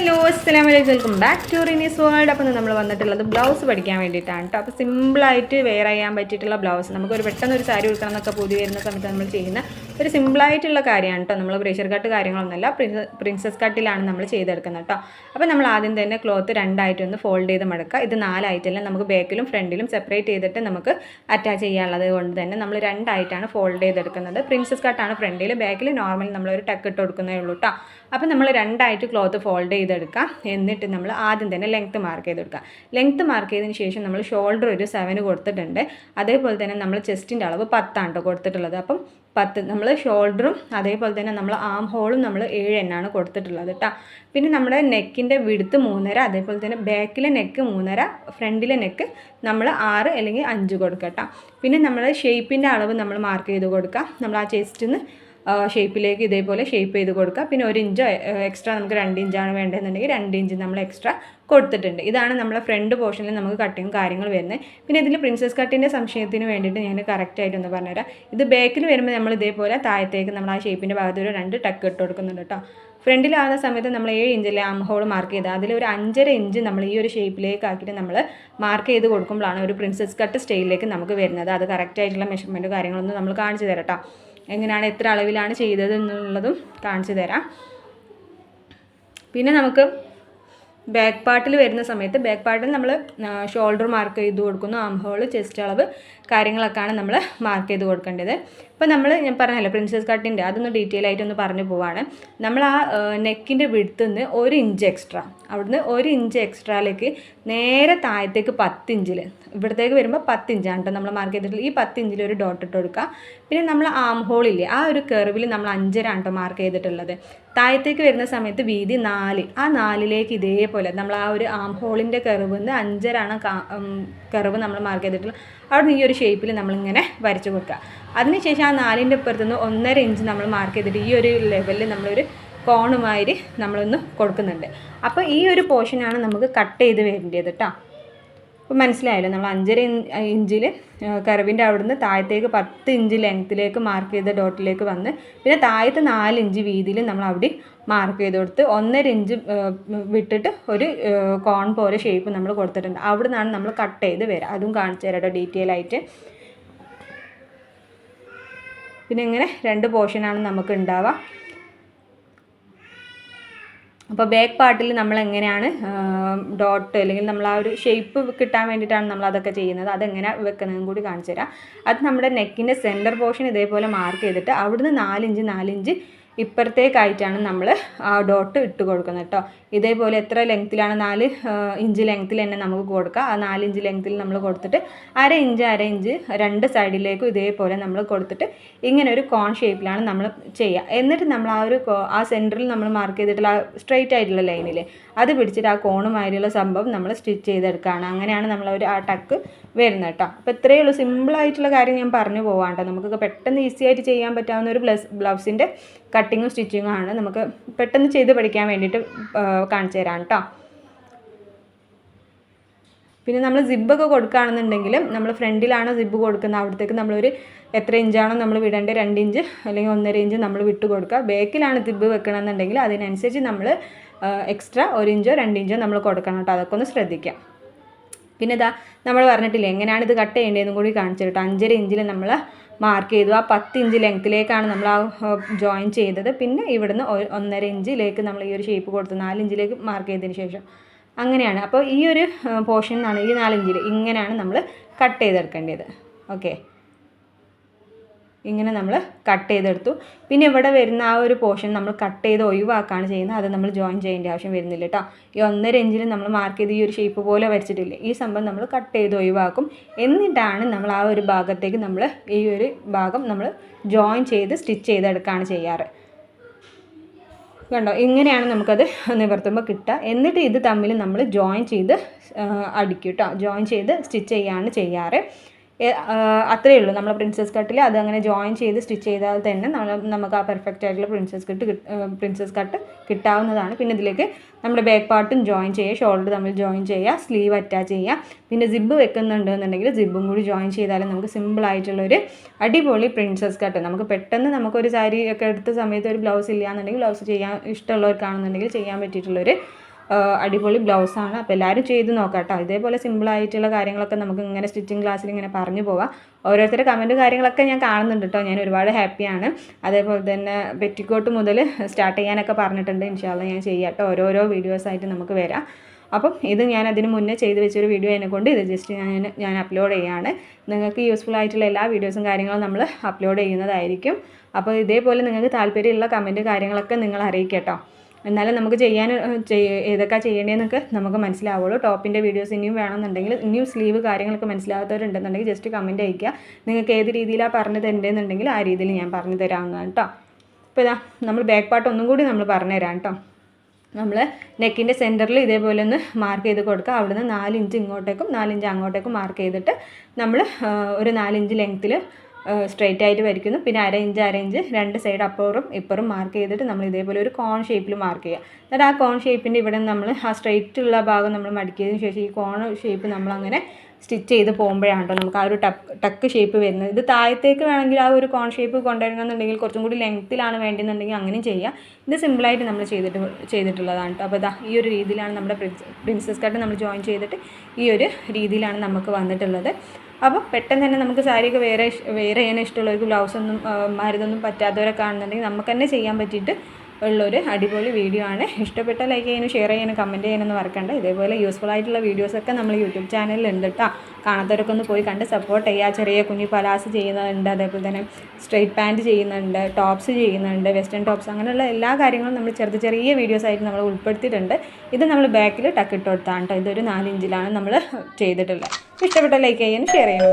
Hello അസ്സലാം വലൈക്കും welcome back to Rinee's world അപ്പോൾ നമ്മൾ വന്നിട്ടുള്ളത് ബ്ലൗസ് പഠിക്കാൻ വേണ്ടിയിട്ടാണ് കേട്ടോ അപ്പോൾ സിമ്പിളായിട്ട് വെയർ ചെയ്യാൻ പറ്റിയിട്ടുള്ള ബ്ലൗസ്. നമുക്കൊരു പെട്ടെന്ന് ഒരു സാരി ഉടുക്കണം എന്നൊക്കെ പൊതി വരുന്ന സമയത്ത് നമ്മൾ ചെയ്യുന്ന ഒരു സിമ്പിളായിട്ടുള്ള കാര്യമാണ് കേട്ടോ നമ്മൾ പ്രഷർ കട്ട് കാര്യങ്ങളൊന്നുമല്ല. പ്രിൻസസ് കട്ടിലാണ് നമ്മൾ ചെയ്തെടുക്കുന്നത് കേട്ടോ അപ്പോൾ നമ്മൾ ആദ്യം തന്നെ ക്ലോത്ത് രണ്ടായിട്ട് ഒന്ന് ഫോൾഡ് ചെയ്ത് മടക്കുക. ഇത് നാലായിട്ടല്ല നമുക്ക് ബാക്കിലും ഫ്രണ്ടിലും സെപ്പറേറ്റ് ചെയ്തിട്ട് നമുക്ക് അറ്റാച്ച് ചെയ്യാനുള്ളത് കൊണ്ട് തന്നെ നമ്മൾ രണ്ടായിട്ടാണ് ഫോൾഡ് ചെയ്തെടുക്കുന്നത്. പ്രിൻസസ് കട്ടാണ് ഫ്രണ്ടിൽ ബാക്കിൽ നോർമൽ നമ്മളൊരു ടക്ക് ഇട്ട് കൊടുക്കുന്നേ ഉള്ളൂ കേട്ടോ അപ്പോൾ നമ്മൾ രണ്ടായിട്ട് ക്ലോത്ത് ഫോൾഡ് ചെയ്തെടുക്കുക. എന്നിട്ട് നമ്മൾ ആദ്യം തന്നെ ലെങ്ത്ത് മാർക്ക് ചെയ്തെടുക്കുക. ലെങ്ത്ത് മാർക്ക് ചെയ്തതിന് ശേഷം നമ്മൾ ഷോൾഡർ ഒരു സെവന് കൊടുത്തിട്ടുണ്ട്. അതേപോലെ തന്നെ നമ്മൾ ചെസ്റ്റിന്റെ അളവ് പത്താണ് കേട്ടോ കൊടുത്തിട്ടുള്ളത്. അപ്പം പത്ത് നമ്മൾ ഷോൾഡറും അതേപോലെ തന്നെ നമ്മൾ ആം ഹോളും നമ്മൾ ഏഴ് എണ്ണാണ് കൊടുത്തിട്ടുള്ളത് കേട്ടോ പിന്നെ നമ്മുടെ നെക്കിന്റെ വിടുത്ത് മൂന്നര അതേപോലെ തന്നെ ബാക്കിലെ നെക്ക് മൂന്നര ഫ്രണ്ടിലെ നെക്ക് നമ്മൾ ആറ് അല്ലെങ്കിൽ അഞ്ച് കൊടുക്കുക കേട്ടോ പിന്നെ നമ്മുടെ ഷേപ്പിന്റെ അളവ് നമ്മൾ മാർക്ക് ചെയ്ത് കൊടുക്കുക നമ്മൾ ആ ചെസ്റ്റിൽ നിന്ന് ഷേപ്പിലേക്ക് ഇതേപോലെ ഷേപ്പ് ചെയ്ത് കൊടുക്കുക. പിന്നെ ഒരു ഇഞ്ചോ എക്സ്ട്രാ നമുക്ക് രണ്ട് ഇഞ്ചാണ് വേണ്ടതെന്നുണ്ടെങ്കിൽ രണ്ട് ഇഞ്ച് നമ്മൾ എക്സ്ട്രാ കൊടുത്തിട്ടുണ്ട്. ഇതാണ് നമ്മളെ ഫ്രണ്ട് പോർഷനിൽ നമുക്ക് കട്ടിങ്ങും കാര്യങ്ങൾ വരുന്നത്. പിന്നെ ഇതിൽ പ്രിൻസസ് കട്ടിന്റെ സംശയത്തിന് വേണ്ടിയിട്ട് ഞാൻ കറക്റ്റായിട്ടൊന്ന് പറഞ്ഞുതരാം. ഇത് ബാക്കിൽ വരുമ്പോൾ നമ്മൾ ഇതേപോലെ താഴത്തേക്ക് നമ്മൾ ആ ഷേപ്പിന്റെ ഭാഗത്ത് ഒരു രണ്ട് ടക്ക് ഇട്ട് കൊടുക്കുന്നുണ്ട് കേട്ടോ ഫ്രണ്ടിലാകുന്ന സമയത്ത് നമ്മൾ ഏഴ് ഇഞ്ചിലെ ആം ഹോൾ മാർക്ക് ചെയ്ത് അതിൽ ഒരു അഞ്ചര ഇഞ്ച് നമ്മൾ ഈ ഒരു ഷേപ്പിലേക്ക് ആക്കിയിട്ട് നമ്മൾ മാർക്ക് ചെയ്ത് കൊടുക്കുമ്പോഴാണ് ഒരു പ്രിൻസസ് കട്ട് സ്റ്റൈലിലേക്ക് നമുക്ക് വരുന്നത്. അത് കറക്റ്റായിട്ടുള്ള മെഷർമെന്റ് കാര്യങ്ങളൊന്നും നമ്മൾ കാണിച്ചു തരാം എങ്ങനെയാണ് എത്ര അളവിലാണ് ചെയ്തത് എന്നുള്ളതും കാണിച്ചു തരാം. പിന്നെ നമുക്ക് ബാക്ക് പാർട്ടിൽ വരുന്ന സമയത്ത് ബാക്ക് പാർട്ടിൽ നമ്മൾ ഷോൾഡർ മാർക്ക് ചെയ്ത് കൊടുക്കുന്നു ആം ഹോൾ ചെസ്റ്റ് അളവ് കാര്യങ്ങളൊക്കെയാണ് നമ്മൾ മാർക്ക് ചെയ്ത് കൊടുക്കേണ്ടത്. അപ്പോൾ നമ്മൾ ഞാൻ പറഞ്ഞല്ലോ പ്രിൻസസ് കട്ടിന്റെ അതൊന്ന് ഡീറ്റെയിൽ ആയിട്ടൊന്ന് പറഞ്ഞു പോവാണ്. നമ്മൾ ആ നെക്കിന്റെ വിടുത്ത് നിന്ന് ഒരു ഇഞ്ച് എക്സ്ട്രാ അവിടുന്ന് ഒരു ഇഞ്ച് എക്സ്ട്രായിലേക്ക് നേരെ താഴത്തേക്ക് പത്തിഞ്ചിൽ ഇവിടത്തേക്ക് വരുമ്പോൾ പത്തിഞ്ചാണ് കേട്ടോ നമ്മൾ മാർക്ക് ചെയ്തിട്ടുള്ളത്. ഈ പത്തിഞ്ചിൽ ഒരു ഡോട്ട് ഇട്ട് കൊടുക്കുക പിന്നെ നമ്മൾ ആം ഹോളില്ലേ ആ ഒരു കെർവിൽ നമ്മൾ അഞ്ചരാണ് കേട്ടോ മാർക്ക് ചെയ്തിട്ടുള്ളത്. താഴത്തേക്ക് വരുന്ന സമയത്ത് വീതി നാല്. ആ നാലിലേക്ക് ഇതേപോലെ നമ്മൾ ആ ഒരു ആം ഹോളിന്റെ കർവ് നിന്ന് അഞ്ചരാണ് കർവ് നമ്മൾ മാർക്ക് ചെയ്തിട്ടുള്ളത് അവിടെ നിന്ന് ഈ ഒരു ഷേപ്പിൽ നമ്മളിങ്ങനെ വരച്ച് കൊടുക്കുക അതിനുശേഷം ആ നാലിന്റെ അപ്പുറത്ത് നിന്ന് ഒന്നര ഇഞ്ച് നമ്മൾ മാർക്ക് ചെയ്തിട്ട് ഈ ഒരു ലെവലിൽ നമ്മളൊരു കോണുമാതിരി നമ്മളൊന്ന് കൊടുക്കുന്നുണ്ട്. അപ്പോൾ ഈ ഒരു പോർഷനാണ് നമുക്ക് കട്ട് ചെയ്ത് വരേണ്ടത് കേട്ടോ അപ്പോൾ മനസ്സിലായല്ലോ നമ്മൾ അഞ്ചര ഇഞ്ചിൽ കർവിന്റെ അവിടുന്ന് താഴത്തേക്ക് പത്ത് ഇഞ്ച് ലെങ്ത്തിലേക്ക് മാർക്ക് ചെയ്ത ഡോട്ടിലേക്ക് വന്ന് പിന്നെ താഴത്ത് നാല് ഇഞ്ച് വീതിയിൽ നമ്മൾ അവിടെ മാർക്ക് ചെയ്ത് കൊടുത്ത് ഒന്നര ഇഞ്ച് വിട്ടിട്ട് ഒരു കോൺ പോലെ ഷേപ്പ് നമ്മൾ കൊടുത്തിട്ടുണ്ട്. അവിടെ നിന്നാണ് നമ്മൾ കട്ട് ചെയ്ത് വരിക അതും കാണിച്ചു തരാം ഡീറ്റെയിൽ ആയിട്ട്. പിന്നെ ഇങ്ങനെ രണ്ട് പോർഷനാണ് നമുക്ക് ഉണ്ടാവുക. അപ്പോൾ ബാക്ക് പാർട്ടിൽ നമ്മൾ എങ്ങനെയാണ് ഡോട്ട് അല്ലെങ്കിൽ നമ്മൾ ആ ഒരു ഷേപ്പ് കിട്ടാൻ വേണ്ടിയിട്ടാണ് നമ്മൾ അതൊക്കെ ചെയ്യുന്നത്. അതെങ്ങനെ വെക്കുന്നതും കൂടി കാണിച്ചു തരാം അത് നമ്മുടെ നെക്കിന്റെ സെന്റർ പോർഷൻ ഇതേപോലെ മാർക്ക് ചെയ്തിട്ട് അവിടുന്ന് നാലിഞ്ച് നാലിഞ്ച് ഇപ്പുറത്തേക്കായിട്ടാണ് നമ്മൾ ആ ഡോട്ട് ഇട്ട് കൊടുക്കുന്നത് കേട്ടോ ഇതേപോലെ എത്ര ലെങ്ത്തിലാണ് നാല് ഇഞ്ച് ലെങ്ത്തിൽ തന്നെ നമുക്ക് കൊടുക്കുക ആ നാല് ഇഞ്ച് ലെങ്ത്തിൽ നമ്മൾ കൊടുത്തിട്ട് അര ഇഞ്ച് അര ഇഞ്ച് രണ്ട് സൈഡിലേക്കും ഇതേപോലെ നമ്മൾ കൊടുത്തിട്ട് ഇങ്ങനെ ഒരു കോൺ ഷേപ്പിലാണ് നമ്മൾ ചെയ്യുക എന്നിട്ട് നമ്മൾ ആ ഒരു ആ സെന്ററിൽ നമ്മൾ മാർക്ക് ചെയ്തിട്ടുള്ള ആ സ്ട്രെയിറ്റ് ആയിട്ടുള്ള ലൈനിൽ അത് പിടിച്ചിട്ട് ആ കോണുമായിട്ടുള്ള സംഭവം നമ്മൾ സ്റ്റിച്ച് ചെയ്തെടുക്കുകയാണ് അങ്ങനെയാണ് നമ്മൾ ഒരു ആ ടക്ക് വരുന്നത് കേട്ടോ. അപ്പോൾ ഇത്രയേ ഉള്ളൂ. സിമ്പിളായിട്ടുള്ള കാര്യം ഞാൻ പറഞ്ഞു പോവാണ്ട്. നമുക്കൊക്കെ പെട്ടെന്ന് ഈസി ആയിട്ട് ചെയ്യാൻ പറ്റാവുന്ന ഒരു ബ്ലസ് ബ്ലൗസിന്റെ കട്ടിങ്ങും സ്റ്റിച്ചിങ്ങും ആണ് നമുക്ക് പെട്ടെന്ന് ചെയ്ത് പഠിക്കാൻ വേണ്ടിയിട്ട് കാണിച്ചു തരാം കേട്ടോ. പിന്നെ നമ്മൾ സിബൊക്കെ കൊടുക്കുകയാണെന്നുണ്ടെങ്കിൽ നമ്മൾ ഫ്രണ്ടിലാണോ സിബ് കൊടുക്കുന്നത്? അവിടത്തേക്ക് നമ്മളൊരു എത്ര ഇഞ്ചാണോ നമ്മൾ വിടേണ്ടത്? രണ്ട് ഇഞ്ച് അല്ലെങ്കിൽ ഒന്നര ഇഞ്ച് നമ്മൾ വിട്ട് കൊടുക്കുക. ബാക്കിലാണ് സിബ് വെക്കണമെന്നുണ്ടെങ്കിൽ അതിനനുസരിച്ച് നമ്മൾ എക്സ്ട്രാ ഒരു ഇഞ്ചോ രണ്ട് ഇഞ്ചോ നമ്മൾ കൊടുക്കണം കേട്ടോ. അതൊക്കെ ഒന്ന് ശ്രദ്ധിക്കാം പിന്നെ ഇതാ നമ്മൾ പറഞ്ഞിട്ടില്ല എങ്ങനെയാണ് ഇത് കട്ട് ചെയ്യേണ്ടതെന്നും കൂടി കാണിച്ചു കേട്ടോ അഞ്ചര ഇഞ്ചിൽ നമ്മൾ മാർക്ക് ചെയ്തു. ആ പത്ത് ഇഞ്ച് ലെങ്ത്തിലേക്കാണ് നമ്മൾ ആ ജോയിൻ ചെയ്തത്. പിന്നെ ഇവിടുന്ന് ഒന്നര ഇഞ്ചിലേക്ക് നമ്മൾ ഈ ഒരു ഷേപ്പ് കൊടുത്തു. നാലിഞ്ചിലേക്ക് മാർക്ക് ചെയ്തതിന് ശേഷം. അങ്ങനെയാണ്. അപ്പോൾ ഈ ഒരു പോർഷൻ എന്നാണ് ഈ നാലിഞ്ചിൽ ഇങ്ങനെയാണ് നമ്മൾ കട്ട് ചെയ്തെടുക്കേണ്ടത്. ഓക്കെ ഇങ്ങനെ നമ്മൾ കട്ട് ചെയ്തെടുത്തു. പിന്നെ ഇവിടെ വരുന്ന ആ ഒരു പോർഷൻ നമ്മൾ കട്ട് ചെയ്ത് ഒഴിവാക്കുകയാണ് ചെയ്യുന്നത്. അത് നമ്മൾ ജോയിൻ ചെയ്യേണ്ട ആവശ്യം വരുന്നില്ല കേട്ടോ ഈ ഒന്നര ഇഞ്ചിൽ നമ്മൾ മാർക്ക് ചെയ്ത് ഈ ഒരു ഷേപ്പ് പോലെ വരച്ചിട്ടില്ലേ? ഈ സംഭവം നമ്മൾ കട്ട് ചെയ്ത് ഒഴിവാക്കും. എന്നിട്ടാണ് നമ്മൾ ആ ഒരു ഭാഗത്തേക്ക് നമ്മൾ ഈ ഒരു ഭാഗം നമ്മൾ ജോയിൻ ചെയ്ത് സ്റ്റിച്ച് ചെയ്തെടുക്കുകയാണ് ചെയ്യാറ്. കണ്ടോ? ഇങ്ങനെയാണ് നമുക്കത് നിവർത്തുമ്പോൾ കിട്ടുക. എന്നിട്ട് ഇത് തമ്മിൽ നമ്മൾ ജോയിൻ ചെയ്ത് അടിക്കും കേട്ടോ ജോയിൻ ചെയ്ത് സ്റ്റിച്ച് ചെയ്യാണ് ചെയ്യാറ്. അത്രയേ ഉള്ളൂ. നമ്മൾ പ്രിൻസസ് കട്ടിൽ അത് അങ്ങനെ ജോയിൻ ചെയ്ത് സ്റ്റിച്ച് ചെയ്താൽ തന്നെ നമ്മൾ നമുക്ക് ആ പെർഫെക്റ്റ് ആയിട്ടുള്ള പ്രിൻസസ് കട്ട് പ്രിൻസസ് കട്ട് കിട്ടാവുന്നതാണ്. പിന്നെ ഇതിലേക്ക് നമ്മുടെ ബാക്ക് പാർട്ടും ജോയിൻ ചെയ്യുക ഷോൾഡർ തമ്മിൽ ജോയിൻ ചെയ്യുക സ്ലീവ് അറ്റാച്ച് ചെയ്യുക. പിന്നെ സിബ്ബ് വെക്കുന്നുണ്ട് എന്നുണ്ടെങ്കിൽ സിബ്ബും കൂടി ജോയിൻ ചെയ്താലും നമുക്ക് സിമ്പിൾ ആയിട്ടുള്ളൊരു അടിപൊളി പ്രിൻസസ് കട്ട് നമുക്ക് പെട്ടെന്ന് നമുക്കൊരു സാരി ഒക്കെ എടുത്ത സമയത്ത് ഒരു ബ്ലൗസ് ഇല്ല എന്നുണ്ടെങ്കിൽ ബ്ലൗസ് ചെയ്യാൻ ഇഷ്ടമുള്ളവർക്കാണെന്നുണ്ടെങ്കിൽ ചെയ്യാൻ പറ്റിയിട്ടുള്ളൊരു അടിപൊളി ബ്ലൗസാണ്. അപ്പോൾ എല്ലാവരും ചെയ്ത് നോക്കാം കേട്ടോ ഇതേപോലെ സിമ്പിളായിട്ടുള്ള കാര്യങ്ങളൊക്കെ നമുക്ക് ഇങ്ങനെ സ്റ്റിച്ചിങ് ക്ലാസ്സിൽ ഇങ്ങനെ പറഞ്ഞു പോവാം. ഓരോരുത്തരുടെ കമന്റ് കാര്യങ്ങളൊക്കെ ഞാൻ കാണുന്നുണ്ട് കേട്ടോ ഞാൻ ഒരുപാട് ഹാപ്പിയാണ് അതേപോലെ തന്നെ പെറ്റിക്കോട്ട് മുതൽ സ്റ്റാർട്ട് ചെയ്യാനൊക്കെ പറഞ്ഞിട്ടുണ്ട്. ഇൻഷാല്ല ഞാൻ ചെയ്യാം കേട്ടോ ഓരോരോ വീഡിയോസായിട്ട് നമുക്ക് വരാം. അപ്പം ഇത് ഞാൻ അതിന് മുന്നേ ചെയ്ത് വെച്ചൊരു വീഡിയോ എന്നെ കൊണ്ട് ഇത് ജസ്റ്റ് ഞാൻ ഞാൻ അപ്ലോഡ് ചെയ്യുകയാണ് നിങ്ങൾക്ക് യൂസ്ഫുൾ ആയിട്ടുള്ള എല്ലാ വീഡിയോസും കാര്യങ്ങളും നമ്മൾ അപ്ലോഡ് ചെയ്യുന്നതായിരിക്കും. അപ്പോൾ ഇതേപോലെ നിങ്ങൾക്ക് താല്പര്യമുള്ള കമന്റ് കാര്യങ്ങളൊക്കെ നിങ്ങൾ അറിയിക്കട്ടോ. കേട്ടോ എന്നാലും നമുക്ക് ചെയ്യാൻ ഏതൊക്കെ ചെയ്യേണ്ടതെന്നൊക്കെ നമുക്ക് മനസ്സിലാവുള്ളൂ. ടോപ്പിന്റെ വീഡിയോസ് ഇനിയും വേണമെന്നുണ്ടെങ്കിൽ ഇനിയും സ്ലീവ് കാര്യങ്ങളൊക്കെ മനസ്സിലാകാത്തവരുണ്ടെന്നുണ്ടെങ്കിൽ ജസ്റ്റ് കമന്റ് അയയ്ക്കുക. നിങ്ങൾക്ക് ഏത് രീതിയിലാണ് പറഞ്ഞു തരേണ്ടതെന്നുണ്ടെങ്കിൽ ആ രീതിയിൽ ഞാൻ പറഞ്ഞു തരാവുന്നതാണ് കേട്ടോ. അപ്പോൾ ഇതാ നമ്മൾ ബാക്ക് പാർട്ട് ഒന്നും കൂടി നമ്മൾ പറഞ്ഞു തരാം കേട്ടോ. നമ്മൾ നെക്കിന്റെ സെന്ററിൽ ഇതേപോലെ ഒന്ന് മാർക്ക് ചെയ്ത് കൊടുക്കുക. അവിടുന്ന് നാലിഞ്ച് ഇങ്ങോട്ടേക്കും നാലിഞ്ച് അങ്ങോട്ടേക്കും മാർക്ക് ചെയ്തിട്ട് നമ്മൾ ഒരു നാലിഞ്ച് ലെങ്ത്തിൽ സ്ട്രെയിറ്റ് ആയിട്ട് വരയ്ക്കുന്നു. പിന്നെ അര ഇഞ്ച് അര ഇഞ്ച് രണ്ട് സൈഡ് അപ്പറും ഇപ്പറും മാർക്ക് ചെയ്തിട്ട് നമ്മൾ ഇതേപോലെ ഒരു കോൺ ഷേപ്പിൽ മാർക്ക് ചെയ്യുക എന്നിട്ട് ആ കോൺ ഷേപ്പിന്റെ ഇവിടെ നമ്മൾ ആ സ്ട്രെയിറ്റ് ഉള്ള ഭാഗം നമ്മൾ മടക്കിയതിന് ശേഷം ഈ കോൺ ഷേപ്പ് നമ്മളങ്ങനെ സ്റ്റിച്ച് ചെയ്ത് പോകുമ്പോഴാണ് കേട്ടോ നമുക്ക് ആ ഒരു ടക്ക് ടക്ക് ഷേപ്പ് വരുന്നത്. ഇത് താഴത്തേക്ക് വേണമെങ്കിൽ ആ ഒരു കോൺ ഷേപ്പ് കൊണ്ടുവരണമെന്നുണ്ടെങ്കിൽ കുറച്ചും കൂടി ലെങ്ത്തിലാണ് വേണ്ടതെന്നുണ്ടെങ്കിൽ അങ്ങനെ ചെയ്യാം. ഇത് സിമ്പിളായിട്ട് നമ്മൾ ചെയ്തിട്ട് ചെയ്തിട്ടുള്ളതാണ്. കേട്ടോ അപ്പോൾ ഇതാ ഈ ഒരു രീതിയിലാണ് നമ്മുടെ പ്രിൻസസ് കട്ട് നമ്മൾ ജോയിൻ ചെയ്തിട്ട് ഈ ഒരു രീതിയിലാണ് നമുക്ക് വന്നിട്ടുള്ളത്. അപ്പോൾ പെട്ടെന്ന് തന്നെ നമുക്ക് സാരിയൊക്കെ വേറെ വേറെ ചെയ്യാൻ ഇഷ്ടമുള്ളവർക്ക് ബ്ലൗസൊന്നും മരുന്നൊന്നും പറ്റാത്തവരൊക്കെ ആണെന്നുണ്ടെങ്കിൽ നമുക്ക് തന്നെ ചെയ്യാൻ പറ്റിയിട്ട് ഉള്ളൊരു അടിപൊളി വീഡിയോ ആണ്. ഇഷ്ടപ്പെട്ട ലൈക്ക് ചെയ്യാനും ഷെയർ ചെയ്യാനും കമന്റ് ചെയ്യാനൊന്നും മറക്കണ്ട. ഇതേപോലെ യൂസ്ഫുൾ ആയിട്ടുള്ള വീഡിയോസൊക്കെ നമ്മൾ യൂട്യൂബ് ചാനലിൽ ഉണ്ട് കേട്ടോ കാണാത്തവരൊക്കെ ഒന്ന് പോയി കണ്ട് സപ്പോർട്ട് ചെയ്യുക ചെറിയ കുഞ്ഞി പലാസ് ചെയ്യുന്നുണ്ട്. അതേപോലെ തന്നെ സ്ട്രെയിറ്റ് പാന്റ് ചെയ്യുന്നുണ്ട്. ടോപ്സ് ചെയ്യുന്നുണ്ട്. വെസ്റ്റേൺ ടോപ്സ് അങ്ങനെയുള്ള എല്ലാ കാര്യങ്ങളും നമ്മൾ ചെറുത് ചെറിയ വീഡിയോസ് ആയിട്ട് നമ്മൾ ഉൾപ്പെടുത്തിയിട്ടുണ്ട്. ഇത് നമ്മൾ ബാക്കിൽ ടക്കിട്ട് കൊടുത്താണ് കേട്ടോ ഇതൊരു നാലിഞ്ചിലാണ് നമ്മൾ ചെയ്തിട്ടുള്ളത്. ഇഷ്ടപ്പെട്ട ലൈക്ക് ചെയ്യാനും ഷെയർ ചെയ്യാനും